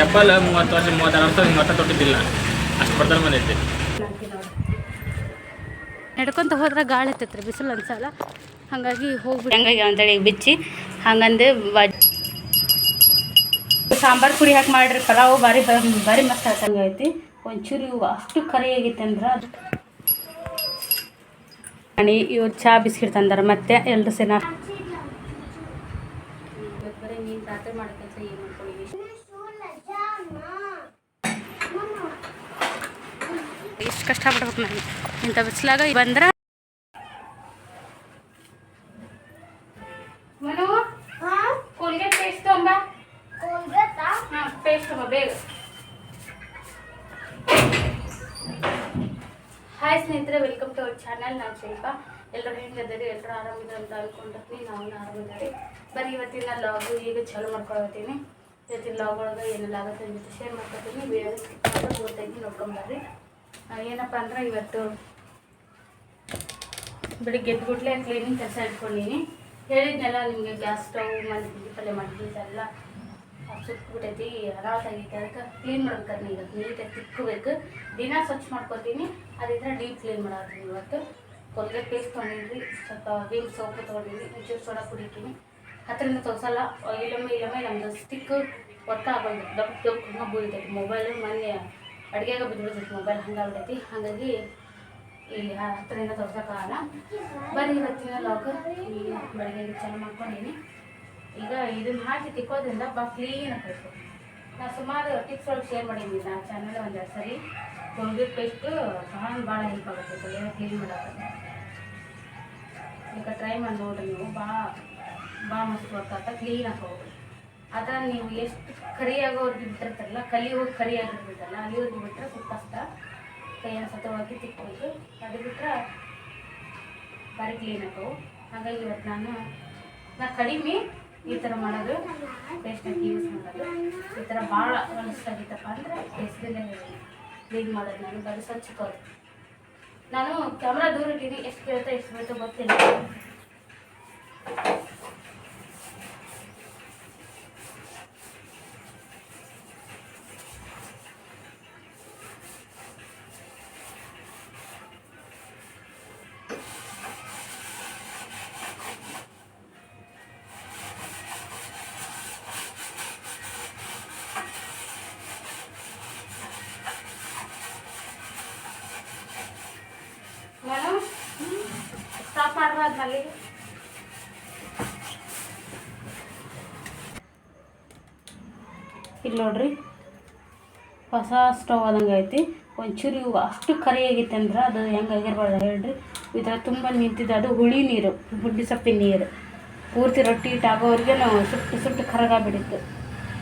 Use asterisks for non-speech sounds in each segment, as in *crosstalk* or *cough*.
ಚಪ್ಪಲ್ ಮೂವತ್ತು ವರ್ಷ ಮೂವತ್ತಾರು ವರ್ಷ ಹಿಂಗೆ ಹೊತ್ತ ತೊಟ್ಟಿದ್ದಿಲ್ಲ. ಅಷ್ಟು ಬಡತನ ಬಂದೈತಿ ನಡ್ಕೊಂತ ಹೋದ್ರೆ ಗಾಳಿ ಹತ್ತೈತ್ರಿ ಬಿಸಿಲು ಅನ್ಸಲ್ಲ ಹಾಗಾಗಿ ಹೋಗ್ಬಿಟ್ಟು. ಹಂಗಾಗಿ ಅಂತೇಳಿ ಬಿಚ್ಚಿ ಹಂಗಂದು ಬಜ್ ಸಾಂಬಾರು ಪುಡಿ ಹಾಕಿ ಮಾಡ್ರಿ ಪಲಾವು ಭಾರಿ ಬಾರಿ ಭಾರಿ ಮಸ್ತ್ ಆತಂಗೆ ಐತಿ. ಒಂಚೂರು ಇವು ಅಷ್ಟು ಕರಿ ಆಗೈತೆ ಅಂದ್ರೆ ಅದು. ಅಣಿ ಇವ್ರು ಚಹಾ ಬಿಸ್ಕಿಟ್ ತಂದಾರ ಮತ್ತೆ ಎಲ್ಲರೂ ಸೇನಾ ಬರೀ ನೀನು ರಾತ್ರಿ ಮಾಡೋ ಕೆಲಸ ಏನು ಮಾಡ್ಕೊಂಡಿದ್ದೀವಿ ಎಷ್ಟು ಕಷ್ಟಪಡ್ಬೇಕು ನಾನು. ಇಂಥ ಬಿಸಿಲಾಗ ಬಂದ್ರೆ? ಕೋಲ್ಗೇಟ್ ಪೇಸ್ಟ್ ಹಾಂ ಪೇಸ್ಟ್ ತೊಂಬ ಬೇಗ. ಹಾಯ್ ಸ್ನೇಹಿತರೆ ವೆಲ್ಕಮ್ ಟು ಅವರ್ ಚಾನಲ್ ನಾನು ಶಿಲ್ಪ. ಎಲ್ಲರೂ ಹೆಂಗಿದ್ದಾರೆ? ಎಲ್ಲರೂ ಆರಾಮಿದ್ರು ಅಂತ ಅನ್ಕೊಂಡಿರ್ತೀನಿ. ನಾವು ಆರಾಮಿದ್ದಾರೆ. ಬರೀ ಇವತ್ತಿನ ಲಾಗು ಈಗ ಚಾಲು ಮಾಡ್ಕೊಳತ್ತೀನಿ ಇವತ್ತಿನ ಲಾಗ್ ಒಳಗೆ ಏನೆಲ್ಲ ಆಗುತ್ತೆ ಅಂತ ಶೇರ್ ಮಾಡ್ಕೊತೀನಿ ವಿಡಿಯೋ ಓದ್ತಾಯಿದ್ದೀನಿ ನೋಡ್ಕೊಂಬರ್ರಿ ಏನಪ್ಪ ಅಂದ್ರೆ ಇವತ್ತು ಬೆಳಿಗ್ಗೆ ಎದ್ಬಿಟ್ಲೆ ಕ್ಲೀನಿಂಗ್ ಕೆಲಸ ಇಟ್ಕೊಂಡಿನಿ. ಹೇಳಿದ್ನೆಲ್ಲ ನಿಮಗೆ ಗ್ಯಾಸ್ ಸ್ಟವ್ ಮಾಡಿದ್ವಿ ಪಲ್ಯ ಮಾಡಿದ್ದೆಲ್ಲ ಸುತ್ತಬಿಟ್ಟೈತಿ ಸುಟ್ಬಿಟ್ಟೈತಿ ಅನಾಥಾಗೈತಿ ಅದಕ್ಕೆ ಕ್ಲೀನ್ ಮಾಡ್ಬೇಕಾದ್ರೆ ಈಗ ನೀಟಾಗಿ ತಿಕ್ಕಬೇಕು. ದಿನ ಸ್ವಚ್ಛ ಮಾಡ್ಕೊತೀನಿ. ಅದಿದ್ರೆ ಡೀಪ್ ಕ್ಲೀನ್ ಮಾಡಿ ಇವತ್ತು. ಕೊಲ್ಗೆ ಪೇಸ್ಟ್ ತೊಗೊಂಡಿದ್ವಿ. ಸ್ವಲ್ಪ ವೀಮ್ ಸೋಪು ತೊಗೊಂಡಿದ್ವಿ. ಒಂಚೂರು ಸೋಡಾ ಕುಡಿತೀನಿ ಹತ್ತರಿಂದ ತೋರಿಸಲ್ಲ. ಇಲ್ಲೊಮ್ಮೆ ಇಲ್ಲೊಮ್ಮೆ ನಮ್ಮದು ಸ್ಟಿಕ್ ವರ್ಕ್ ಆಗೋದು. ದೊಡ್ಡ ದೊಡ್ಡ ಬೀಳ್ತೈತಿ ಮೊಬೈಲು ಮೊನ್ನೆ ಅಡುಗೆಗೆ ಬಿದ್ದುಬಿಡ್ತೈತಿ ಮೊಬೈಲ್ ಹಂಗಾಗ್ಬಿಟ್ಟೈತಿ ಹಾಗಾಗಿ ಇಲ್ಲಿ ಹತ್ತರಿಂದ ತೋರ್ಸೋಕ್ಕಾಗಲ್ಲ ಬರೀ ಇವತ್ತಿನ ಈಗ ಬೆಳಗ್ಗೆ ಚಾಲು ಮಾಡ್ಕೊಂಡೀನಿ. ಈಗ ಇದನ್ನ ಹಾಕಿ ತಿಕ್ಕೋದ್ರಿಂದ ಬಾ ಕ್ಲೀನ್ ಆಗಬೇಕು ನಾನು ಸುಮಾರು ಟಿಪ್ಸ್ ಒಳಗೆ ಶೇರ್ ಮಾಡೀನಿ. ನಾ ಚಾನಲ್ ಒಂದೆರಡು ಸರಿ ಕೊಲ್ಗೇಟ್ ಪೇಸ್ಟ್ ಭಾಳ ಭಾಳ ಹೆಲ್ಪ್ ಆಗುತ್ತೆ. ಏನೋ ಕ್ಲೀನ್ ಮಾಡೋಕೆ ಈಗ ಟ್ರೈ ಮಾಡಿ ನೋಡ್ರಿ ನೀವು. ಭಾಳ ಭಾಳ ಮಸ್ತ್ ಆಗ್ತಾ ಕ್ಲೀನ್ ಹಾಕೋಬೇಕು ಆ ನೀವು ಎಷ್ಟು ಕರಿಯಾಗೋರ್ಗೆ ಬಿಟ್ಟಿರ್ತಾರಲ್ಲ ಕಲಿ ಹೋಗಿ ಕರಿಯಾಗಿರ್ತೈತಲ್ಲ ಅಲ್ಲಿವರೆಗೆ ಬಿಟ್ಟರೆ ಸ್ವಲ್ಪ ಕಷ್ಟ ಕೈಯನ್ನು ಸತವಾಗಿ ತಿಕ್ಬೇಕು ಅದು ಬಿಟ್ಟರೆ ಭಾರಿ ಕ್ಲೀನ್ ಆಗವು ಹಾಗಾಗಿ ಇವತ್ತು ನಾನು, ನಾ ಕಡಿಮೆ ಈ ಥರ ಮಾಡೋದು ಪೇಸ್ಟ್ ಹಾಕಿ ಯೂಸ್ ಮಾಡೋದು. ಈ ಥರ ಭಾಳ ಆಗಿತ್ತಪ್ಪ ಅಂದರೆ ಎಷ್ಟು ಕ್ಲೀನ್ ಮಾಡೋದು, ನಾನು ಬರೀ ಸ್ವಚ್ಛಕೋದು ನಾನು ಕ್ಯಾಮ್ರಾ ದೂರ ಇದ್ದೀನಿ ಎಷ್ಟು ಬೀಳುತ್ತೋ ಎಷ್ಟು ಬೀಳುತ್ತೋ ಗೊತ್ತಿಲ್ಲ. ಮಲ್ಲಿಗೆ ಇಲ್ಲಿ ನೋಡ್ರಿ. ಹೊಸ ಸ್ಟವ್ ಆದಂಗೆ ಐತಿ. ಒಂಚೂರು ಅಷ್ಟು ಕರಿ ಆಗೈತೆ ಅಂದ್ರೆ ಅದು ಹೆಂಗೆ ಆಗಿರ್ಬಾರ್ದು ಹೇಳ್ರಿ. ಈ ಥರ ತುಂಬ ನಿಂತಿದ್ದು ಅದು ಹುಳಿ ನೀರು, ಬುಡ್ಡಿ ಸೊಪ್ಪಿನ ನೀರು. ಪೂರ್ತಿ ರೊಟ್ಟಿ ಇಟ್ಟು ಆಗೋವ್ರಿಗೆ ನಾವು ಸುಟ್ಟು ಸುಟ್ಟು ಕರಗಾಗ್ಬಿಟ್ಟಿತ್ತು.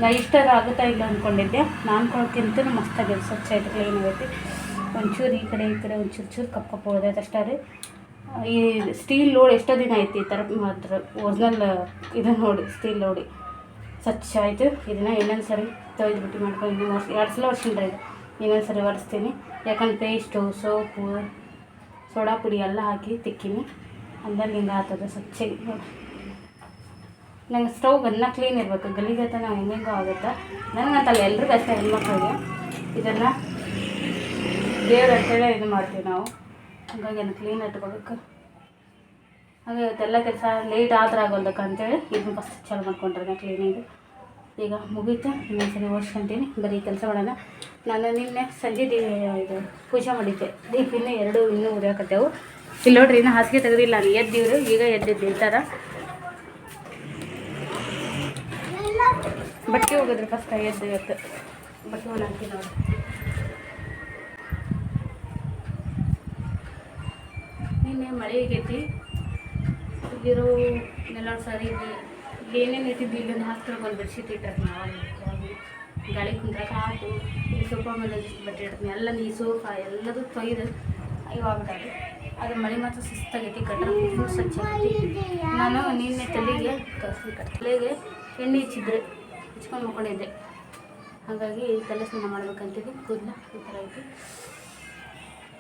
ನಾ ಇಷ್ಟದ ಆಗುತ್ತಾ ಇಲ್ಲ ಅಂದ್ಕೊಂಡಿದ್ದೆ ನಾನು ಕೊಡ್ಕಿಂತ ಮಸ್ತಾಗಿದೆ. ಸ್ವಚ್ಛ ಐತೆ ಕ್ಲೀನ್ ಆಗೈತಿ. ಒಂಚೂರು ಈ ಕಡೆ ಈ ಕಡೆ ಒಂಚೂರು ಚೂರು ಕಪ್ಪ ಕಪ್ ಅಷ್ಟೇ ರೀ. ಈ ಸ್ಟೀಲ್ ಲೋಡ್ ಎಷ್ಟೋ ದಿನ ಐತಿ ಈ ಥರ ಮಾತ್ರ ಒರಿಜಿನಲ್ ಇದು ನೋಡಿ, ಸ್ಟೀಲ್ ಲೋಡಿ ಸ್ವಚ್ಛ ಆಯಿತು. ಇದನ್ನು ಇನ್ನೊಂದು ಸರಿ ತೊಯ್ದುಬಿಟ್ಟು ಮಾಡ್ಕೊಂಡು ಇನ್ನೊಂದು ಎರಡು ಸಲ ವರ್ಷಿಲ್ಲ ಇದು. ಇನ್ನೊಂದು ಸರಿ ಒರೆಸ್ತೀನಿ. ಯಾಕಂದ್ರೆ ಪೇಸ್ಟು, ಸೋಪು, ಸೋಡಾ ಪುಡಿ ಎಲ್ಲ ಹಾಕಿ ತಿಕ್ಕಿನಿ. ಆಗ್ತದೆ ಸ್ವಚ್ಛ. ನೋಡಿ ನಂಗೆ ಸ್ಟವ್ ಗನ್ನ ಕ್ಲೀನ್ ಇರಬೇಕು. ಗಲೀಜಾತ ನಾವು ಹೆಂಗೆಂಗೋ ಆಗುತ್ತೆ. ನನಗಂತಲ್ಲ ಎಲ್ರಿಗೂ ಅಷ್ಟೇ ಹೆಣ್ಮಕ್ಳಿಗೆ ಇದನ್ನು ದೇವ್ರ ಅಂತೇಳಿ ಇದು ಮಾಡ್ತೀವಿ ನಾವು. ಹಾಗಾಗಿ ಅದನ್ನು ಕ್ಲೀನ್ ಇಟ್ಕೋಬೇಕು. ಹಾಗೆ ಇವತ್ತೆಲ್ಲ ಕೆಲಸ ಲೇಟ್ ಆದ್ರೆ ಆಗೋದಕ್ಕೆ ಅಂತೇಳಿ ಇದನ್ನ ಫಸ್ಟ್ ಚಾಲು ಮಾಡ್ಕೊಂಡ್ರೆ ಕ್ಲೀನಿಂಗ್ ಈಗ ಮುಗೀತು ಇನ್ನೊಂದು ಸರಿ ಓಡಿಸ್ಕೊಂತೀನಿ ಬರೀ ಕೆಲಸ ಮಾಡೋಣ. ನಾನು ನಿನ್ನೆ ಸಂಜೆ ದೀ ಇದು ಪೂಜೆ ಮಾಡಿದ್ದೆ. ದೀಪ ಇನ್ನೂ ಎರಡು, ಇನ್ನೂ ಉರಿಯಾಕತ್ತೇವು. ಇಲ್ಲಿ ನೋಡ್ರಿ, ಇನ್ನೂ ಹಾಸಿಗೆ ತೆಗೆದಿಲ್ಲ. ನಾನು ಎದ್ದಿವ್ರು, ಈಗ ಎದ್ದಿದ್ದು ಇರ್ತಾರ ಬಟ್ಟೆ ಹೋಗಿದ್ರು ಫಸ್ಟ್ ಎದ್ದು ಇವತ್ತು. ಬಟ್ಟೆ ಒಣ ಹಾಕಿ ನಿನ್ನೆ ಮಳೆ ಆಗೈತಿ. ಇರೋ ನೆಲ ಸರಿ ಇಲ್ಲಿ ಏನೇನು ಇಟ್ಟಿದ್ದು ಇಲ್ಲೊಂದು ಹಾಕ್ತಾರೆ ಒಂದು ಬೆಡ್ಶೀಟ್ ಇಟ್ಟಾರೆ ನಾವು. ಗಾಳಿ ಕುಂದ್ರಕ್ಕೆ ಹಾಕು ಈ ಸೋಫಾ ಮೇಲೆ ಬಟ್ಟೆ ಇಡ್ತೀನಿ. ಎಲ್ಲ ನೀ ಸೋಫಾ ಎಲ್ಲದೂ ತೊಯ್ದು ಇವಾಗ್ಬಿಟ್ಟಾರೆ ಅದು ಮಳೆ ಮಾತ್ರ ಸುಸ್ತಾಗೈತಿ ಕಟ್ಟರ್ ಫುಲ್ ಸ್ವಚ್ಛ ನಾನು ನಿನ್ನೆ ತಲೆಗೆ ತಲೆಗೆ ಎಣ್ಣೆ ಹಚ್ಚಿದ್ರೆ ಹಚ್ಕೊಂಡು ಮಕ್ಕೊಂಡಿದ್ದೆ ಹಾಗಾಗಿ ಕೆಲಸ ಸ್ನಾನ ಮಾಡ್ಬೇಕಂತಿದ್ದೆ. ಕೂದಲ ಈ ಥರ ಐತಿ.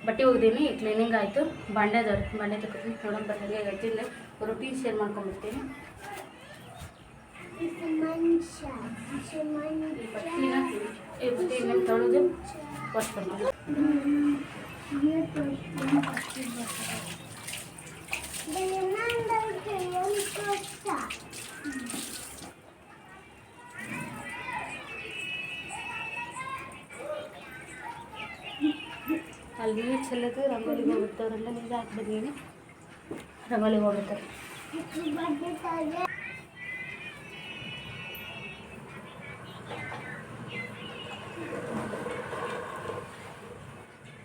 ಬಟ್ಟೆ ಒಗ್ದೀನಿ ಕ್ಲೀನಿಂಗ್ ಆಯಿತು. ಬಾಂಡೆದವ್ರು ಬಾಂಡೆ ತಗೋತೀನಿ ನೋಡೋಣ ಬರ್ರಿ ಹೇಗೆ ಹೇಳ್ತೀನಿ ರೊಟೀನ್ ಶೇರ್ ಮಾಡ್ಕೊಂಡ್ಬಿಡ್ತೀನಿ ಈ ಬಟ್ಟೆನ ತೊಳೆದು ಒರೆಸ್ಕೊಂಡು ಅಲ್ಲಿ ಚೆಲ್ಲೋದು ರಂಗೋಲಿಗೆ ಹೋಗುತ್ತವರೆಲ್ಲ ನೀರು ಹಾಕಿ ಬಂದೀನಿ ರಂಗೋಲಿಗೆ ಹೋಗ್ತಾರೆ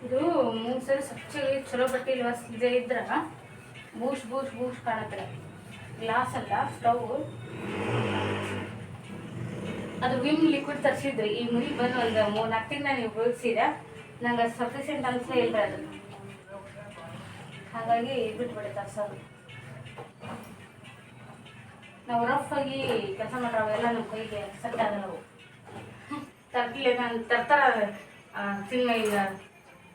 ಇದು ಮೂರು ಸರಿ ಸ್ವಚ್ಛ ಚಲೋ ಬಟ್ಟೆ ಇದೇ ಇದ್ರ ಬೂಸ್ ಬೂಸ್ ಬೂಸ್ಟ್ ಕಾಣತ್ತೆ. ಗ್ಲಾಸ್ ಅಲ್ಲ ಸ್ಟವ್ ಅದು ವಿಮ್ ಲಿಕ್ವಿಡ್ ತರಿಸಿದ್ರಿ ಈ ಮುರಿ ಬಂದು ಒಂದು ಮೂರ್ ನಾಲ್ಕು ತಿಂಗಳು ನೀವು ಉಪಯೋಗಿಸಿದ ನಂಗೆ ಸಫಿಷಿಯೆಂಟ್ ಅನ್ಸೇ ಇಲ್ಲ ಅದು ಹಾಗಾಗಿ ಬಿಟ್ಬಿಡಿ ತರ್ಸೋದು ನಾವು ರಫ್ ಆಗಿ ಕೆಲಸ ಮಾಡ್ರೆ ಅವೆಲ್ಲ ನಮ್ಮ ಕೈಗೆ ಸೆಟ್ ನಾವು ತರ್ಲಿಲ್ಲ ನಾನು ತರ್ತಾರ ತಿನ್ನ ಈಗ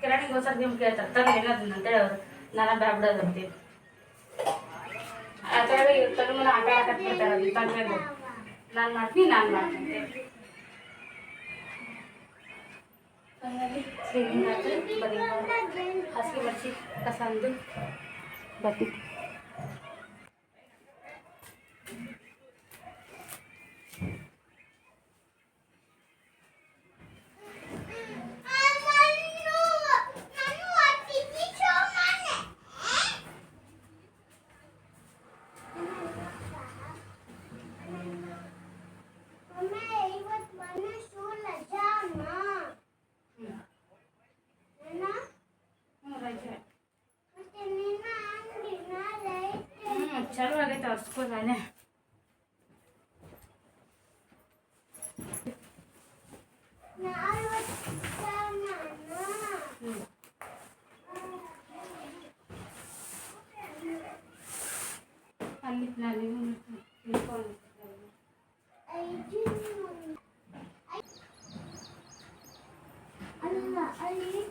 ಕಿರಾಣಿಗೋಸ್ಕರ ಕೇಳ್ತಾರೆ ತರಲಿ ಏನಾದ್ರು ಅಂತೇಳಿ ಅವರು ನಾನು ಬ್ಯಾಡ ಬಿಡೋದು ಅಂತೀವಿ ಆ ಥರ ತಗೊಂಡು ಆಟ ಆಡಕ್ಕೆ ಬಿಡ್ತಾರೆ ತಂದು ನಾನು ಮಾಡ್ತೀನಿ ನಾನು ಮಾಡ್ತೀನಿ. ಅಂತೇಳಿ. ಹಾಗಾಗಿ ಕ್ಲೀನಿಂಗ್ ಆಯ್ತು ಬರೀ ಹಾಸಿಗೆ ಮಡ್ಚಿ ಕಸ ಅಂದು ಬತ್ತಿ ಹ್ಞೂ ರಜೆ ಹ್ಞೂ ಚಲೋ ಆಗೈತೆ ಒರ್ಸ್ಕೊ ನಾನೇ ಹ್ಞೂ ಅಲ್ಲಿ ನಾನು ನಿಂತ್ಕೊಂಡು ಅಲ್ಲ ಅಲ್ಲಿ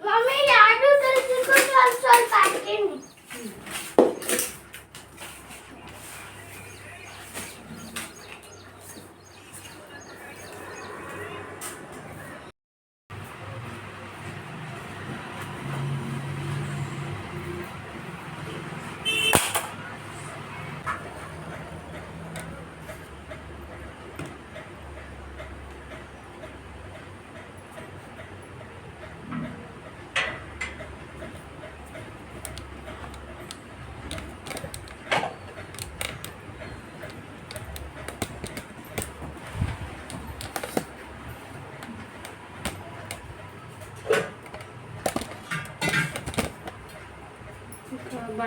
ಮಮ್ಮಿ ಯಾರು ಕಲಿಸಿಕೊಂಡು ಒಂದು ಸ್ವಲ್ಪ ಹಾಕ್ತೀನಿ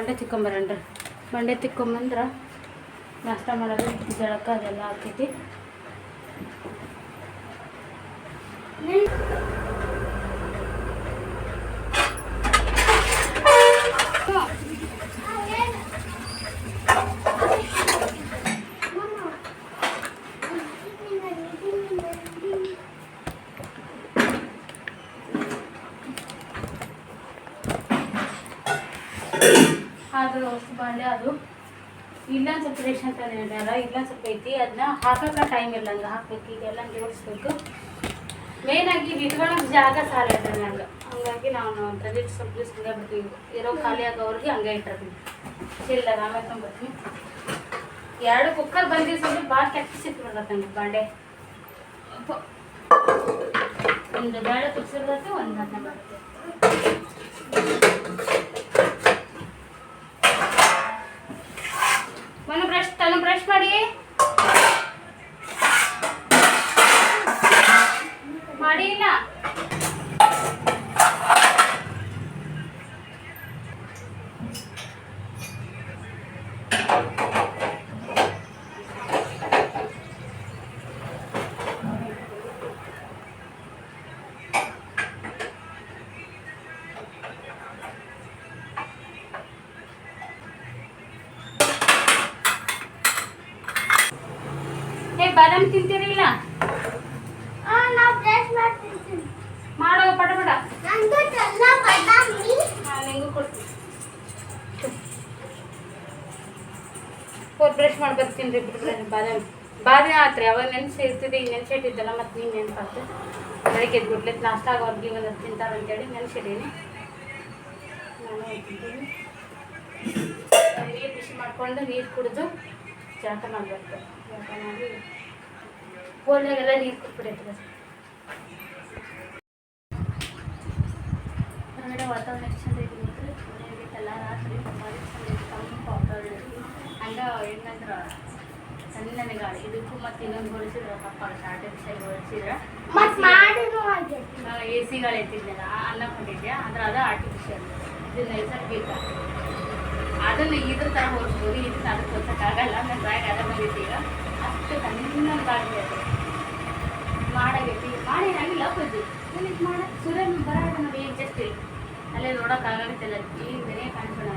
ಬಂಡೆ ತಿಕ್ಕೊಂಬರಣ್ರಿ. ಬಂಡೆ ತಿಕ್ಕೊಂಬಂದ್ರ ನಾಷ್ಟ ಮಾಡೋದು ಜಳಕ ಅದೆಲ್ಲ ಆಗ್ತೈತಿ ಅದು ಹೊಸ ಬಾಂಡೆ ಅದು ಇಲ್ಲೊಂದು ಸ್ವಲ್ಪ ರೇಷನ್ ಅಂತ ಹೇಳ್ಯಾರ ಇಲ್ಲೊಂದು ಸ್ವಲ್ಪ ಐತಿ ಅದನ್ನ ಹಾಕೋಕೆ ಟೈಮ್ ಇಲ್ಲ ಹಂಗೆ ಹಾಕ್ಬೇಕು ಈಗೆಲ್ಲ ಜೋಡಿಸ್ಬೇಕು ಮೇಯ್ನಾಗಿ ಇಟ್ಕೊಳಕ್ಕೆ ಜಾಗ ಸಾಲ ಇದೆ ನಂಗೆ. ಹಂಗಾಗಿ ನಾನು ಕ್ರೆಡಿಟ್ ಸ್ವಲ್ಪ ದಿವಸ ಹಂಗೆ ಬಿಡ್ತೀವಿ. ಇರೋ ಖಾಲಿ ಆಗೋರಿಗೆ ಹಂಗೆ ಇಟ್ಟಿರ್ತೀನಿ. ಇಲ್ಲ ಆಮೇಲೆ ತೊಗೊಂಬರ್ತೀನಿ. ಎರಡು ಕುಕ್ಕರ್ ಬಂದಿದ್ದು ಸ್ವಲ್ಪ ಭಾಳ ಕೆಟ್ಟ ನಂಗೆ ಬಾಂಡೆ. ಒಂದು ಬೇಳೆ ಕುದಿಸಿರ್ತೈತೆ ಒಂದು ಅನ್ನ ಬರುತ್ತೆ ಬಾದಾಮಿ ಮಾಡ್ತಿರ್ತೀನಿ ಮಾಡೋ ಪಟ ಪಟ ನಿಂಗೂ ಕೊಡ್ತೀನಿ. ಹೋಗಿ ಬ್ರಷ್ ಮಾಡಿ ಬರ್ತೀನಿ ರೀ ಬಿಡ್ರಿ ಬಾದಾಮಿ. ಬಾದಾಮಿ ಆತ್ರಿ ಅವಾಗ ನೆನ್ಸಿ ಇರ್ತಿದ್ದೆ ಈಗ ನೆನ್ಸಿಟ್ಟಿದ್ದಲ್ಲ ಮತ್ತು ನೀನು ನೆನಪಾತು ಬೆಳಗ್ಗೆ ಎದ್ಬಿಡ್ಲಿ ನಾಷ್ಟ ಆಗೋರ್ಗೆ ಒಂದು ತಿಂತಾರೆ ಅಂತೇಳಿ ನೆನ್ಸಿಡೀನಿ ನಾನು ಹೋಗ್ತಿದ್ದೀನಿ ನೀರು ಬಿಸಿ ಮಾಡಿಕೊಂಡು ನೀರು ಕುಡಿದು ಜಾತ ಮಾಡಬೇಕು. ಜಳಕ ಮಾಡಿ ಬೋಲ್ನಾಗೆಲ್ಲ ನೀರು ಕುಟ್ಬಿಡೈತೆ ಹೊರಗಡೆ ವಾತಾವರಣ ಎಷ್ಟು ಚಂದ ಐತಿ ಮನೆ ರಾತ್ರಿ ಭಾರಿ ಚಂದ ಐತಿ ತಂಪು ವಾತಾವರಣ ಐತಿ ಹಂಗ ಹೆಂಗಂದ್ರೆ ಸಣ್ಣನೆ ಗಾಳಿ. ಇದಕ್ಕೂ ಮತ್ತೆ ಇನ್ನೊಂದು ಹೋಲಿಸಿದ್ರೆ ಪಾಪ ಆರ್ಟಿಫಿಷಿಯಲ್ ಹೋಲಿಸಿದ್ರೆ ಎ ಸಿ ಗಾಳಿ ಎತ್ತಿದ್ನಲ್ಲ ಅನ್ನಕೊಂಡಿದ್ಯಾ ಅಂದ್ರೆ ಅದು ಆರ್ಟಿಫಿಷಿಯಲ್ ಇದು ನೈಸರ್ಗಿಕ. ಅದನ್ನು ಇದ್ರ ಥರ ಹೊಲಿಸ್ಬೋದು. ಇದನ್ನ ಅದಕ್ಕೆ ಹೋಲ್ಸೋಕ್ಕಾಗಲ್ಲ. ನನ್ನ ಬ್ಯಾಗ್ ಅದ ಬಂದಿತ್ತು ಈಗ ಅಷ್ಟು ಸಣ್ಣ ಗಾಳಿ ಅದು. ಮಾಡಾಗೈತಿ ಮಾಡಿ ಆಗಿಲ್ಲ ಹೋಯ್ತು ನನಗೆ ಮಾಡ ಸೂರ್ಯ ಬರಾಡ ನೋಡಿ ಈಗ ಜಸ್ಟ್ ಅಲ್ಲೇ ನೋಡೋಕ್ಕಾಗತ್ತಿಲ್ಲ ಈಗ ಬೇರೆ ಕಾಣಿಸೋಣ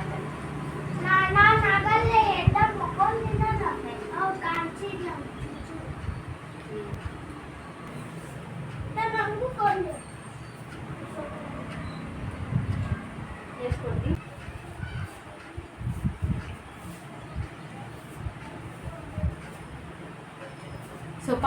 ನಾ- ನಾನ್ ಆಗಲ್ಲೇ ಎದ್ದ ಮಕ್ಕೊಂಡಿದ್ದಾನ. ಅವ್ರ್ ಕಾಣ್ಸಿಲ್ಲ. ನಾನ್ ಅಂದುಕೊಂಡೆ. ಎಷ್ಟು ಕೊಡ್ತಿ ಸ್ವಲ್ಪ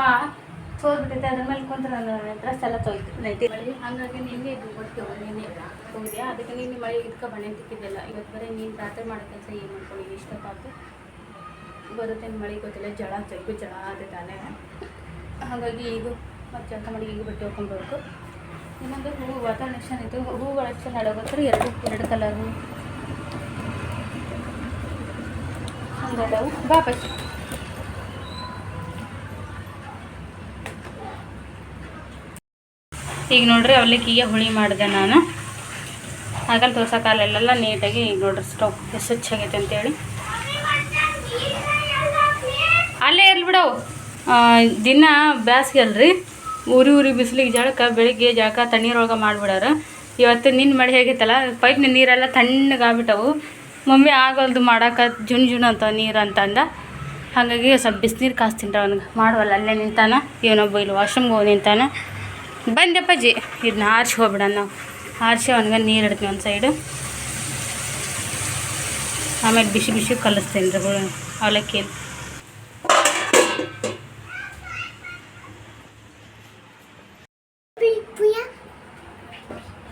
ಸೋದ್ಬಿಟ್ಟೈತೆ ಅದ್ರ ಮೇಲೆ ಕುಂತ್ರ ನನ್ನ ಡ್ರೆಸ್ ಎಲ್ಲ ತೊಯ್ತು ನೈಟಿ. ಮಳೆ, ಹಾಗಾಗಿ ನಿನ್ನೆ ಇದು ಒಟ್ಟು ನಿನ್ನೆ ಹೋಗಿದೆ ಅದಕ್ಕೆ ನಿನ್ನೆ ಮಳೆ ಇದಕ್ಕೆ ಬಣ್ಣೆ ತಿಕ್ಕಿದ್ದಿಲ್ಲ ಇವತ್ತು ಬರೀ ನೀನು ರಾತ್ರಿ ಮಾಡೋ ಕೆಲಸ ಏನು ಮಾಡ್ಕೊಂಡಿದ್ದೆ ಇಷ್ಟೊತ್ತಾತು ಬರುತ್ತೆ ಮಳೆ ಗೊತ್ತಿಲ್ಲ. ಜಳ ಚೈಕು ಜಳ ಆದೈತೆ ಅಲ್ಲೇ ಹಾಗಾಗಿ ಈಗ ಮತ್ತು ಜಳಕ ಮಾಡಿ ಈಗ ಬಟ್ಟೆ ಹಾಕೊಂಡ್ಬೇಕು ಇನ್ನೊಂದು ಹೂವು, ವಾತಾವರಣ ಚೆನ್ನಾಗಿತ್ತು ಹೂವುಗಳು ಎಷ್ಟು ಚೆನ್ನಾಗಿ ಅಡಗೋತ್ರಿ ಎರಡು ಎರಡು ಕಲರು ಹಂಗದವು. ಬಾ ಪಶು ಈಗ ನೋಡ್ರಿ ಅವಲಕ್ಕಿಗೆ ಹುಳಿ ಮಾಡಿದೆ ನಾನು. ಹಾಗಲ್ಲಿ ತೋರ್ಸೋಕಾಲೆಲ್ಲ ನೀಟಾಗಿ ಈಗ ನೋಡ್ರಿ ಸ್ಟವ್ ಸ್ವಚ್ಛಾಗೈತೆ ಅಂತೇಳಿ. ಅಲ್ಲೇ ಎಲ್ಲಿ ಬಿಡವು ದಿನ ಬ್ಯಾಸ್ಗೆ ಅಲ್ರಿ. ಊರಿ ಊರಿ ಬಿಸಿಲಿಗೆ ಜಳಕ ಬೆಳಿಗ್ಗೆ ಜಳಕ ತಣ್ಣೀರೊಳಗೆ ಮಾಡಿಬಿಡಾರ. ಇವತ್ತು ನಿನ್ನ ಮಳೆ ಹೇಗೈತಲ್ಲ ಪೈಪ್ನ ನೀರೆಲ್ಲ ತಣ್ಣಗಾಗ್ಬಿಟ್ಟವು ಮಮ್ಮಿ ಆಗಲ್ದು ಮಾಡಕ್ಕೆ ಜುನ್ ಜುನ್ ಅಂತ ನೀರು ಅಂತ ಅಂದ ಹಾಗಾಗಿ ಸ್ವಲ್ಪ ಬಿಸಿನೀರು ಕಾಸ್ತೀನಿ ಅವನಿಗೆ. ಮಾಡುವಲ್ಲ ಅಲ್ಲೇ ನಿಂತಾನ. ಇವನೊಬ್ಬ ಇಲ್ಲಿ ವಾಶ್ರೂಮ್ಗೆ ಹೋಗಿ ನಿಂತಾನ. ಬಂದೆಪ್ಪಜ್ಜಿ ಇದನ್ನ ಆರಿಸಿ ಹೋಗ್ಬಿಡೋಣ ನಾವು. ಆರಿಸಿ ಅವನಿಗೆ ನೀರು ಇಡ್ತೀವಿ ಒಂದು ಸೈಡು ಆಮೇಲೆ ಬಿಸಿ ಬಿಸಿ ಕಲಿಸ್ತೀನಿ ರೀ ಅವಲಕ್ಕಿ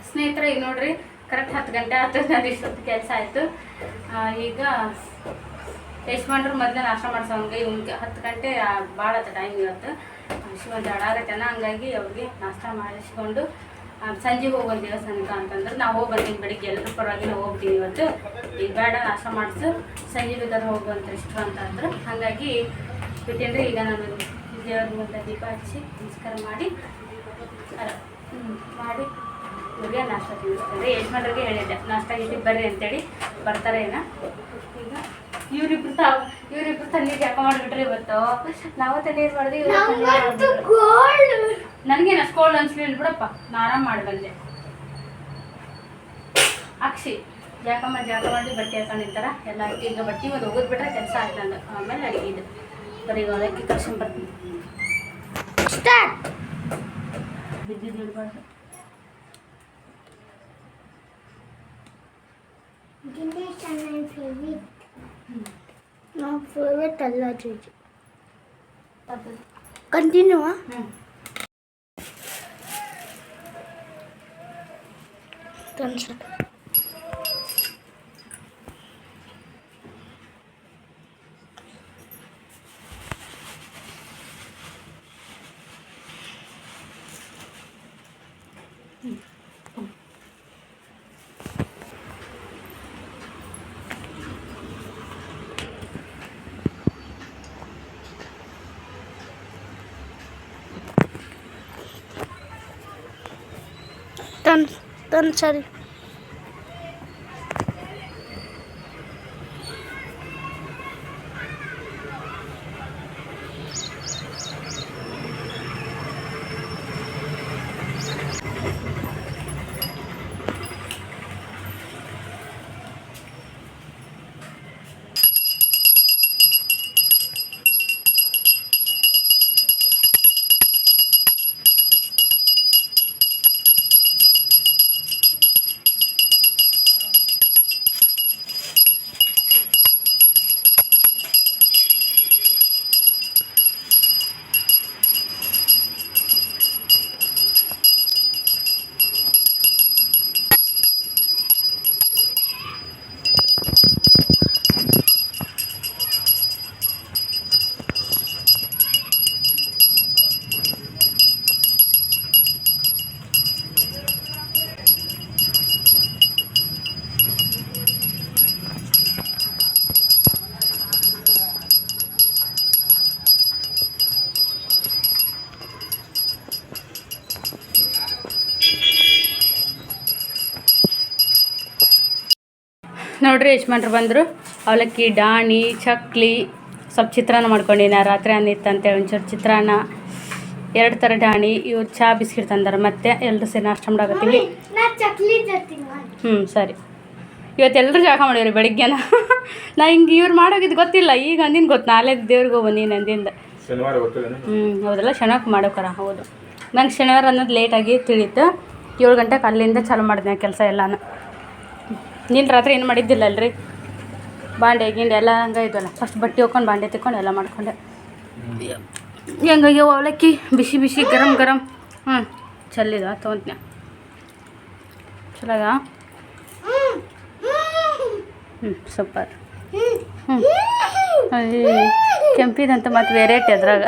ಸ್ನೇಹಿತರ ಈಗ ನೋಡ್ರಿ ಕರೆಕ್ಟ್ ಹತ್ತು ಗಂಟೆ ಆಯ್ತು ನಾನು ಇಷ್ಟೊತ್ತು ಕೆಲಸ ಆಯಿತು. ಈಗ ಯಜಮಾನ್ರು ಮೊದಲೇ ನಾಷ್ಟ ಮಾಡ್ಸೋಂಗೆ, ಇವ್ನಿಗೆ ಹತ್ತು ಗಂಟೆ ಭಾಳ ಟೈಮ್ ಇವತ್ತು. ಶಿವಂತ ಅಡಾಗತ್ತನ ಹಂಗಾಗಿ ಅವ್ರಿಗೆ ನಾಷ್ಟ ಮಾಡಿಸ್ಕೊಂಡು ಸಂಜೆಗೆ ಸಂಜೆ ಹೋಗೋದು ದೇವಸ್ಥಾನಕ್ಕೆ ಅಂತಂದ್ರೆ ನಾವು ಹೋಗಿ ಬಂದೀನಿ ಬೆಳಿಗ್ಗೆ ಎಲ್ಲರ ಪರವಾಗಿ ನಾವು ಹೋಗ್ತೀವಿ ಇವತ್ತು. ಈಗ ಬೇಡ, ನಾಷ್ಟ ಮಾಡಿಸು. ಸಂಜೆ ಬೇಕಾದ್ರೆ ಹೋಗುವಂತ ಇಷ್ಟ ಅಂತ ಹಾಗಾಗಿ ಬಿಟ್ಟೇನ್ರಿ, ಈಗ ನಾನು ದೇವ್ರ ಮುಂದೆ ದೀಪ ಹಚ್ಚಿ ನಮಸ್ಕಾರ ಮಾಡಿ ಮಾಡಿ ಇವ್ರಿಗೆ ನಾಷ್ಟ ತಿನ್ನಿಸ್ತಾರೆ ಯಜಮಾನ್ರಿಗೆ ಹೇಳಿದ್ದೆ, ನಾಷ್ಟ ಗೀಟಿ ಬರ್ರಿ ಅಂತೇಳಿ. ಬರ್ತಾರೆ ಏನ ಇವ್ರಿಬ್ರು ತಾವ್ ಇವ್ರಿಬ್ರು ತಣ್ಣೀರ್ ಯಾಕೆ ಮಾಡ್ಬಿಟ್ರಿ ಇವತ್ತು? ನಾವು ತಣ್ಣೀರ್ ಮಾಡಿದ್ವಿ ನನಗೇನು ಅಷ್ಟು ಕೋಲ್ಡ್ ಅನ್ಸ್ಲಿಲ್ಲ ಬಿಡಪ್ಪ ನಾ ಆರಾಮ್ ಮಾಡಿ ಬಂದೆ ಅಕ್ಷಿ ಜಾಕಮ್ಮ ಜಾಕ ಮಾಡಿ ಬಟ್ಟೆ ಹಾಕೊಂಡಿರ್ತಾರ ಎಲ್ಲ ಈಗ ಬಟ್ಟೆ ಒಂದು ಒಗದ್ ಬಿಟ್ರೆ ಕೆಲಸ ಆಯ್ತು ನಂದು. ಆಮೇಲೆ ಅಡುಗೆ ಇದು. ಬರೀ ಅವಲಕ್ಕಿ ಕರ್ಸ್ಕೊಂಡ್ ಬರ್ತೀನಿ. ಬಿದ್ದಿದ್ದು ಇಡ್ಬಾರ್ದು ಫೇವ್ರೇಟ್ ನನ್ನ నా ఫేవరెట్ అల్లా చేసి కంటిన్యూవా థమ్స్ అప్ ತನ್ ಸರಿ ನೋಡ್ರಿ ಯಜಮಾನ್ರು ಬಂದರು. ಅವಲಕ್ಕಿ ಡಾಣಿ ಚಕ್ಲಿ ಸ್ವಲ್ಪ ಚಿತ್ರಾನ್ನ ಮಾಡ್ಕೊಂಡಿನ. ರಾತ್ರಿ ಅನ್ನ ಅಂತೇಳಿ ಒಂಚೂರು ಚಿತ್ರಾನ್ನ ಎರಡು ಥರ ಡಾಣಿ ಇವ್ರು ಚಹಾ ಬಿಸ್ಕಿಟ್ ತಂದಾರೆ. ಮತ್ತೆ ಎಲ್ಲರೂ ಸೇರಿ ನಾಷ್ಟ ಮಾಡಾಕತ್ತೀವಿ. ಹ್ಞೂ ಸರಿ. ಇವತ್ತು ಎಲ್ಲರೂ ಜಾಗ ಮಾಡಿವ್ರಿ ಬೆಳಿಗ್ಗೆನ. ನಾ ಹಿಂಗೆ ಇವ್ರು ಮಾಡೋಗಿದ್ದು ಗೊತ್ತಿಲ್ಲ. ಈಗ ಅಂದಿನ ಗೊತ್ತು. ನಾಳೆ ದೇವ್ರಿಗೆ ಹೋಗಿ ನೀನು ಅಂದಿಂದ. ಹ್ಞೂ ಹೌದಲ್ಲ? ಶನಿವಾರ ಮಾಡೋಕರ ಹೌದು. ನಂಗೆ ಶನಿವಾರ ಅನ್ನೋದು ಲೇಟಾಗಿ ತಿಳಿತು. ಏಳು ಗಂಟೆಗೆ ಅಲ್ಲಿಂದ ಚಾಲು ಮಾಡಿದೆ ಕೆಲಸ ಎಲ್ಲಾನು. ನೀನು ರಾತ್ರಿ ಏನು ಮಾಡಿದ್ದಿಲ್ಲ ಅಲ್ರಿ ಬಾಂಡೆ, ಗಿಂಡೆ ಎಲ್ಲ ಹಂಗೆ ಇದ್ವಲ್ಲ. ಫಸ್ಟ್ ಬಟ್ಟೆ ಹೋಗ್ಕೊಂಡು ಬಾಂಡೆ ತಿಕ್ಕೊಂಡು ಎಲ್ಲ ಮಾಡ್ಕೊಂಡೆ. ಹೆಂಗಾಗಿ ಅವಲಕ್ಕಿ, ಬಿಸಿ ಬಿಸಿ, ಗರಂ ಗರಂ. ಹ್ಞೂ ಚಲ್ಲಿದ ತೊಗೊಂತೀನಿ ಚಲಾಗ? ಹ್ಞೂ ಸೂಪರ್. ಹ್ಞೂ ಕೆಂಪಿದಂತ ಮತ್ತು ವೆರೈಟಿ ಅದ್ರಾಗ.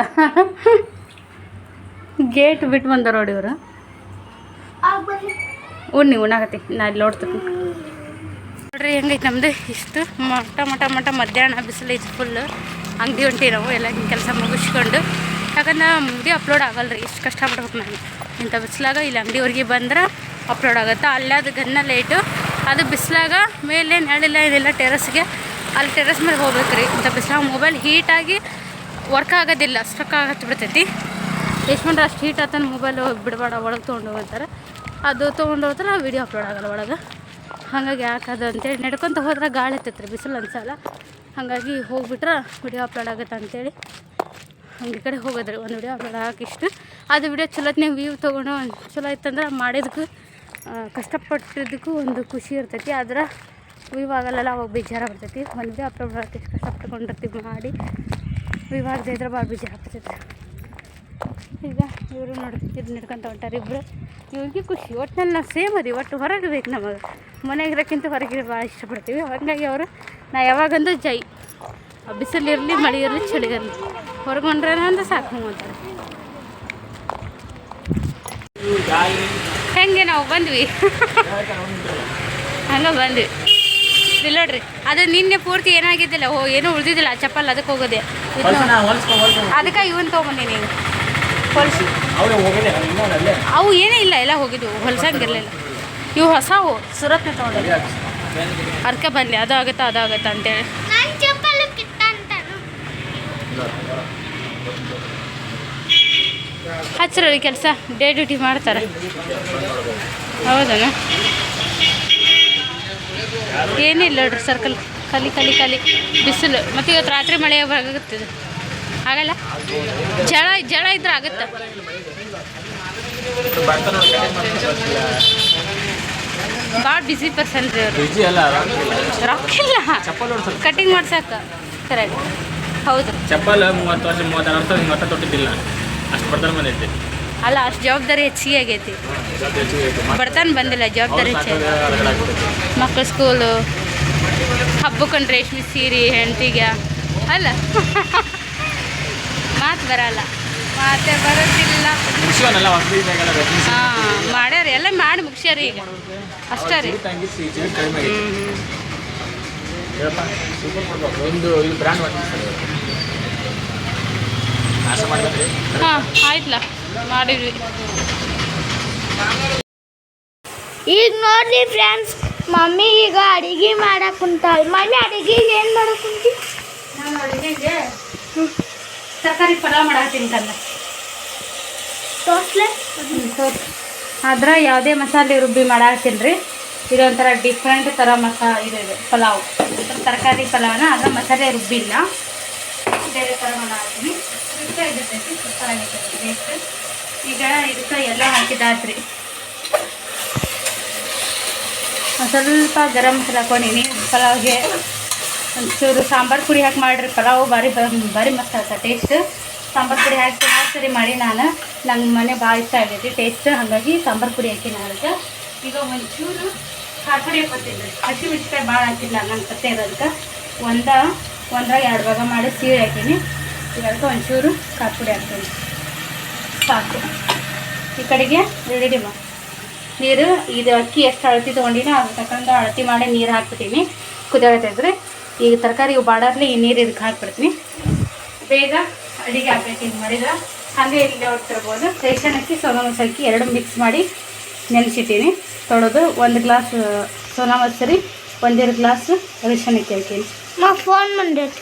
ಗೇಟ್ ಬಿಟ್ಟು ಬಂದಾರ ನೋಡಿ ಇವರು. ಉಣ್ಣಿ, ಉಣ್ಣಾಕತ್ತಿ. ನಾ ಇಲ್ಲಿ ನೋಡ್ತೀನಿ. ನೋಡ್ರಿ, ಹೆಂಗೈತೆ ನಮ್ಮದು ಇಷ್ಟು ಮಟ ಮಟ ಮಟ ಮಧ್ಯಾಹ್ನ ಬಿಸಿಲು ಐತಿ ಫುಲ್ಲು ಅಂಗಡಿ ಹೊಂಟಿ ನಾವು ಎಲ್ಲ ಕೆಲಸ ಮುಗಿಸ್ಕೊಂಡು. ಯಾಕಂದ್ರೆ ವಿಡಿಯೋ ಅಪ್ಲೋಡ್ ಆಗಲ್ಲ ರೀ ಇಷ್ಟು ಕಷ್ಟಪಡ್ಬೇಕು ನಾನು. ಇಂಥ ಬಿಸಿಲಾಗ ಇಲ್ಲಿ ಅಂಗಡಿವರೆಗೆ ಬಂದ್ರೆ ಅಪ್ಲೋಡ್ ಆಗುತ್ತೆ. ಅಲ್ಲೇ ಅದು ಗನ್ನ ಲೇಟು ಅದು ಬಿಸಿಲಾಗ ಮೇಲೆ ನೆರಳಿಲ್ಲ ಇದೆಲ್ಲ ಟೆರಸ್ಗೆ ಅಲ್ಲಿ ಟೆರಸ್ ಮೇಲೆ ಹೋಗ್ಬೇಕು ರೀ ಇಂಥ ಬಿಸಿಲಾಗ ಮೊಬೈಲ್ ಹೀಟಾಗಿ ವರ್ಕ್ ಆಗೋದಿಲ್ಲ ಸ್ಟ್ರಕ್ ಆಗತ್ತೆ ಬಿಡ್ತೈತಿ. ಯಶ್ಮಂಡ್ರೆ ಅಷ್ಟು ಹೀಟ್ ಆತನ ಮೊಬೈಲ್ ಬಿಡಬೇಡ, ಒಳಗೆ ತೊಗೊಂಡು ಹೋಗ್ತಾರೆ. ಅದು ತೊಗೊಂಡು ಹೋಗ್ತಾರೆ ವೀಡಿಯೋ ಅಪ್ಲೋಡ್ ಆಗಲ್ಲ ಒಳಗೆ. ಹಾಗಾಗಿ ಯಾಕದು ಅಂತೇಳಿ ನಡ್ಕೊತ ಹೋದ್ರೆ ಗಾಳಿ ಹತ್ತೈತೆ ರೀ ಬಿಸಿಲು ಅನ್ಸಲ್ಲ ಹಾಗಾಗಿ ಹೋಗ್ಬಿಟ್ರೆ ವಿಡಿಯೋ ಅಪ್ಲೋಡ್ ಆಗುತ್ತೆ ಅಂತೇಳಿ ಹಂಗೆ ಕಡೆ ಹೋಗೋದ್ರಿ, ಒಂದು ವಿಡಿಯೋ ಅಪ್ಲೋಡ್ ಹಾಕಿಷ್ಟು ಅದು ವಿಡಿಯೋ ಚಲೋತ್ನಾಗ ವ್ಯೂ ತೊಗೊಂಡು ಚಲೋ ಇತ್ತಂದ್ರೆ ಮಾಡಿದಕ್ಕೂ ಕಷ್ಟಪಟ್ಟಿದ್ದಕ್ಕೂ ಒಂದು ಖುಷಿ ಇರ್ತೈತಿ. ಆದ್ರೆ ವ್ಯೂ ಆಗಲ್ಲ ಅವಾಗ ಬೇಜಾರು ಬರ್ತೈತಿ ಒಂದು ಅಪ್ಲೋಡ್ ಮಾಡ್ತೀವಿ ಕಷ್ಟಪಟ್ಕೊಂಡಿರ್ತೀವಿ, ಮಾಡಿ ವ್ಯೂ ಆಗದೆ ಇದ್ರೆ ಭಾಳ ಬೇಜಾರು ಆಗ್ತೈತಿ ಈಗ ಇವರು ನೋಡಿ ಇದು ನಡ್ಕೊಂತ ಹೊಂಟಾರ ಇಬ್ಬರು ಇವ್ರಿಗೆ ಖುಷಿ. ಒಟ್ಟಿನಲ್ಲಿ ನಾವು ಸೇಮ್ ಅದೀವಿ. ಒಟ್ಟು ಹೊರಗೆ ಬೇಕು ನಮಗೆ. ಮನೆಗಿರೋಕ್ಕಿಂತ ಹೊರಗೆ ಭಾಳ ಇಷ್ಟಪಡ್ತೀವಿ. ಹಾಗಾಗಿ ಅವರು ನಾ ಯಾವಾಗಂದ್ರೆ ಜೈ. ಆ ಬಿಸಿಲು ಇರಲಿ ಮಳೆ ಇರಲಿ ಚಳಿಗಿರಲಿ ಹೊರಗೊಂಡ್ರೆ ಅಂದ್ರೆ ಸಾಕು ಅಂತಾರೆ ಹೆಂಗೆ ನಾವು ಬಂದ್ವಿ? ಹಂಗೆ ಬಂದ್ವಿ. ಇಲ್ಲ ನೋಡ್ರಿ ಅದು ನಿನ್ನೆ ಪೂರ್ತಿ ಏನಾಗಿದ್ದಿಲ್ಲ. ಓ ಏನೂ ಉಳಿದಿದ್ದಿಲ್ಲ. ಆ ಚಪ್ಪಲ್ ಅದಕ್ಕೆ ಹೋಗೋದೆ. ಅದಕ್ಕೆ ಇವನ್ ತೊಗೊಂಡಿ ಈಗ ಹೊಲ್ಸಿ. ಅವು ಏನೇ ಇಲ್ಲ ಎಲ್ಲ ಹೋಗಿದ್ವು ಹೊಲ್ಸಂಗಿರಲಿಲ್ಲ ಇವು ಹೊಸವು. ಸುರತ್ನ ತೊಗೊಂಡಿಲ್ಲ ಅರ್ಕೆ ಬನ್ನಿ ಅದು ಆಗುತ್ತಾ ಅದು ಆಗುತ್ತಾ ಅಂತೇಳಿ ನಾನು ಚಪ್ಪಲು ಕಿತ್ತ ಅಂತಾನು. ಹಚ್ಚ್ರಿ ಕೆಲಸ ಡೇ ಡ್ಯೂಟಿ ಮಾಡ್ತಾರೆ. ಹೌದನ? ಏನಿಲ್ಲ ನೋಡ್ರಿ ಸರ್ಕಲ್ ಕಲಿ ಕಲಿ ಕಲಿ ಬಿಸಿಲು. ಮತ್ತು ಇವತ್ತು ರಾತ್ರಿ ಮಳೆ ಬರ್ತದೆ ಇದು ಆಗಲ್ಲ? ಜಳ ಜಳ ಇದ್ರೆ ಆಗುತ್ತೆ. ಭಾಳ ಬಿಸಿ ಪರ್ಸನ್ ರೀ ಅವರು ರೊಕ್ಕಿಲ್ಲ. ಕಟಿಂಗ್ ಮಾಡ್ಸಕ್ಕೆ ಕರೆಕ್ಟ್ ಹೌದು. ಚಪ್ಪಲ್ ಮೂವತ್ತು ವರ್ಷ ಮೂವತ್ತಾರು ವರ್ಷ ಹಿಂಗೆ ಒಟ್ಟ ತೊಟ್ಟಿದ್ದಿಲ್ಲ. ಅಷ್ಟು ಬರ್ತಾನೆ ಬಂದೈತಿ. ಅಲ್ಲ ಅಷ್ಟು ಜವಾಬ್ದಾರಿ ಹೆಚ್ಚಿಗೆ ಆಗೈತಿ. ಬರ್ತಾನೆ ಬಂದಿಲ್ಲ ಜವಾಬ್ದಾರಿ ಹೆಚ್ಚಾಗಿ ಮಕ್ಕಳು ಸ್ಕೂಲು ಹಬ್ಬಕ್ಕೊಂದು ರೇಷ್ಮೆ ಸೀರೆ ಹೆಂಡತಿಗೆ. ಅಲ್ಲ. *laughs* ಮಾತು ಬರಲ್ಲ. ಮಾತೇ ಬರೋದಿಲ್ಲ ಹಾಂ ಮಾಡ್ಯಾರ ಎಲ್ಲ ಮಾಡಿ ಮುಗಿಸ್ಯಾರ ಈಗ. ಅಷ್ಟೇ ರೀ. ಹಾಂ ಆಯ್ತಲ್ಲ ಮಾಡಿದ್ವಿ. ಈಗ ನೋಡ್ರಿ ಫ್ರೆಂಡ್ಸ್ ಮಮ್ಮಿ ಈಗ ಅಡಿಗೆ ಮಾಡಕ್ ಕುಂತಾಳೆ. ಮಮ್ಮಿ ಅಡಿಗೆ ಏನ್ ಮಾಡಕ್ ಕುಂತಿ? ನಾನು ಅಡುಗೆಗೆ ತರಕಾರಿ ಪಲಾವ್ ಮಾಡತ್ತೀನಿ ಸೋಸ್ಲೆ ತೋರ್ಸ್ಲೆ? ಆದ್ರೆ ಯಾವುದೇ ಮಸಾಲೆ ರುಬ್ಬಿ ಮಾಡಾಕತ್ತೀನಿ ರೀ ಇದೊಂಥರ ಡಿಫ್ರೆಂಟ್ ಥರ ಮಸಾ ಇದು ಪಲಾವ್. ತರಕಾರಿ ಪಲಾವ್ನ ಅದ್ರ ಮಸಾಲೆ ರುಬ್ಬಿಲ್ಲ. ಬೇರೆ ಥರ ಮಾಡಾಕ್ತೀನಿ ಇಷ್ಟ ಇರ್ತೈತಿ ಟೇಸ್ಟ್ ಈಗ ಇದಕ್ಕೆ ಎಲ್ಲ ಹಾಕಿದಾತ್ರಿ ಸ್ವಲ್ಪ ಗರಂ ಮಸಾಲೆ ಹಾಕೊಂಡಿನಿ ಪಲಾವ್ಗೆ ಒಂಚೂರು ಸಾಂಬಾರು ಪುಡಿ ಹಾಕಿ ಮಾಡಿರಿ, ಪಲಾವು ಭಾರಿ ಭಾರಿ ಮಸ್ತ್ ಆಗ್ತದೆ ಟೇಸ್ಟ್ ಸಾಂಬಾರು ಪುಡಿ ಹಾಕಿ ನಾಲ್ಕು ಸರಿ ಮಾಡಿ ನಾನು. ನಂಗೆ ಮನೆ ಭಾಳ ಇಷ್ಟ ಆಗೈತಿ ಟೇಸ್ಟ್ ಹಾಗಾಗಿ ಸಾಂಬಾರು ಪುಡಿ ಹಾಕಿ ಅದಕ್ಕೆ. ಈಗ ಒಂಚೂರು ಖಾರ ಪುಡಿ ಹಾಕೋತೀನಿ ರೀ ಹಸಿ ಮೆಣಸಿನ್ಕಾಯಿ ಭಾಳ ಹಾಕಿಲ್ಲ ನನ್ನ ಕತ್ತೆ ಇರೋದಕ್ಕೆ. ಒಂದ ಒಂದ್ರಾಗ ಎರಡು ಭಾಗ ಮಾಡಿ ಸೀರೆ ಹಾಕೀನಿ. ಈಗ ಅದಕ್ಕೆ ಒಂಚೂರು ಖಾರ ಪುಡಿ ಹಾಕ್ತೀನಿ. ಸಾಕು. ಈ ಕಡೆಗೆ ರೆಡಿ ಮಾ. ನೀರು, ಇದು ಅಕ್ಕಿ ಎಷ್ಟು ಅಳತಿ ತೊಗೊಂಡಿನಿ ಅದ್ರ ತಕ್ಕಂಗೆ ಅಳತಿ ಮಾಡಿ ನೀರು ಹಾಕ್ಬಿಟ್ಟೀನಿ. ಕುದಿಯಾಗತ್ತೈತ್ರಿ ಈಗ ತರಕಾರಿ ಬಾಡಾರ್ಲಿ ಈ ನೀರು ಇದಕ್ಕೆ ಹಾಕಿಬಿಡ್ತೀನಿ. ಬೇಗ ಅಡಿಗೆ ಹಾಕ್ಬೇಕು ಹಿಂಗೆ ಮಾಡಿದ್ರೆ. ಹಾಗೆ ಇಲ್ಲಿ ಹೊತ್ತಿರ್ಬೋದು ರೇಷನಕ್ಕಿ ಸೋನಾಮಸ್ ಅಕ್ಕಿ ಎರಡು ಮಿಕ್ಸ್ ಮಾಡಿ ನೆನೆಸಿಟ್ಟೀನಿ. ತೊಳೆದು ಒಂದು ಗ್ಲಾಸ್ ಸೋನಾಮಸರಿ ಒಂದೆರಡು ಗ್ಲಾಸ್ ರೇಷನಕ್ಕಿ ಹಾಕೀನಿ ಫೋನ್ ಬಂದೈತಿ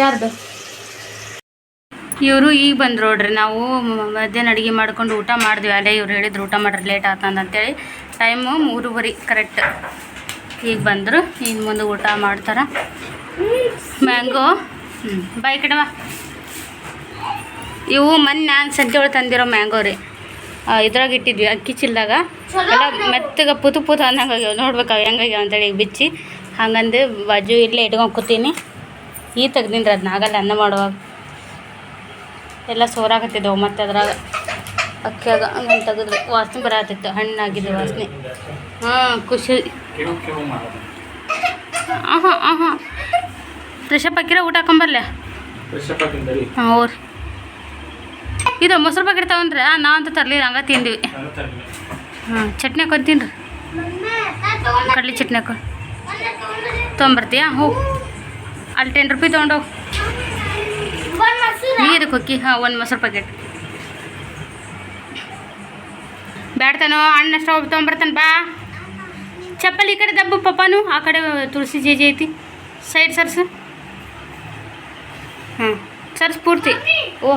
ಯಾರ್ದು? ಇವರು ಈಗ ಬಂದ್ರು ನೋಡ್ರಿ. ನಾವು ಮಧ್ಯಾಹ್ನ ಅಡುಗೆ ಮಾಡ್ಕೊಂಡು ಊಟ ಮಾಡಿದ್ವಿ. ಅಲ್ಲೇ ಇವ್ರು ಹೇಳಿದ್ರು ಊಟ ಮಾಡ್ರಿ ಲೇಟ್ ಆತಂದಂತೇಳಿ ಟೈಮು ಮೂರುವರೆ ಕರೆಕ್ಟ್ ಈಗ ಬಂದರು ಇನ್ನು ಮುಂದೆ ಊಟ ಮಾಡ್ತಾರೆ. ಮ್ಯಾಂಗೋ ಹ್ಞೂ ಬಾಯ್ ಕಡವ ಇವು ಮೊನ್ನೆ ನಾನು ಸಂಜೆ ಒಳಗೆ ತಂದಿರೋ ಮ್ಯಾಂಗೋ ರೀ. ಇದ್ರಾಗ ಇಟ್ಟಿದ್ವಿ, ಅಕ್ಕಿ ಚಿಲ್ದಾಗ. ಎಲ್ಲ ಮೆತ್ತಗೆ ಪುತು ಪುತು ಅನ್ನಂಗೆ ಆಗ್ಯಾವ, ನೋಡ್ಬೇಕು ಅವು ಹೆಂಗಾಗ್ಯಾವ ಅಂತೇಳಿ ಈಗ ಬಿಚ್ಚಿ. ಹಂಗಂದು ಬಾಜು ಇಲ್ಲೇ ಇಟ್ಕೊಂಡು ಈ ತೆಗ್ದಿಂದ್ರೆ ಅದನ್ನ ಆಗಲ್ಲ, ಅನ್ನ ಮಾಡುವಾಗ. ಎಲ್ಲ ಸೋರಾಕತ್ತಿದ್ದವು ಮತ್ತೆ ಅದ್ರಾಗ. ಅಕ್ಕಿಯಾಗ ಹಂಗೆ ತೆಗೆದ್ರೆ ವಾಸನೆ ಬರತ್ತಿತ್ತು ಹಣ್ಣಾಗಿದೆ ವಾಸನೆ. ಹಾಂ ಖುಷಿ. ಹಾಂ ಹಾಂ ಹಾಂ ಆಹಾ ಆಹಾ. ಫ್ರೆಶಪ್ ಹಾಕಿರ ಊಟ ಹಾಕೊಂಬರ್ಲೆ? ಹಾಂ ಓರ್ ಇದು ಮೊಸರು ಪ್ಯಾಕೆಟ್ ತಗೊಂಡ್ರೆ ನಾ ಅಂತ ತರಲಿಲ್ಲ ಹಂಗೆ ತಿಂದ್ವಿ. ಹಾಂ ಚಟ್ನಿ ಹಾಕೊಂಡು ತಿನ್ರಿ. ಕಡ್ಲಿ ಚಟ್ನಿ ಹಾಕೊಂಡು ತೊಗೊಂಬರ್ತೀಯಾ? ಹ್ಞೂ ಅಲ್ಲಿ ಟೆನ್ ರುಪಿ ತೊಗೊಂಡೋಗಿ. ನೀರು ಕೊಕ್ಕಿ ಹಾಂ ಒಂದು ಮೊಸರು ಪ್ಯಾಕೆಟ್ ಬ್ಯಾಡ್ತಾನೋ ಅಣ್ಣ ಸ್ಟವ್ ತೊಗೊಂಬರ್ತಾನೆ ಬಾ ಚಪ್ಪಲಿ ಈ ಕಡೆ ದಬ್ಬು ಪಪ್ಪಾನು ಆ ಕಡೆ ತುಳಸಿ ಜೇಜಿ ಐತಿ ಸೈಡ್ ಸರ್ಸು ಹಾಂ ಸರ್ಸ್ ಪೂರ್ತಿ ಓ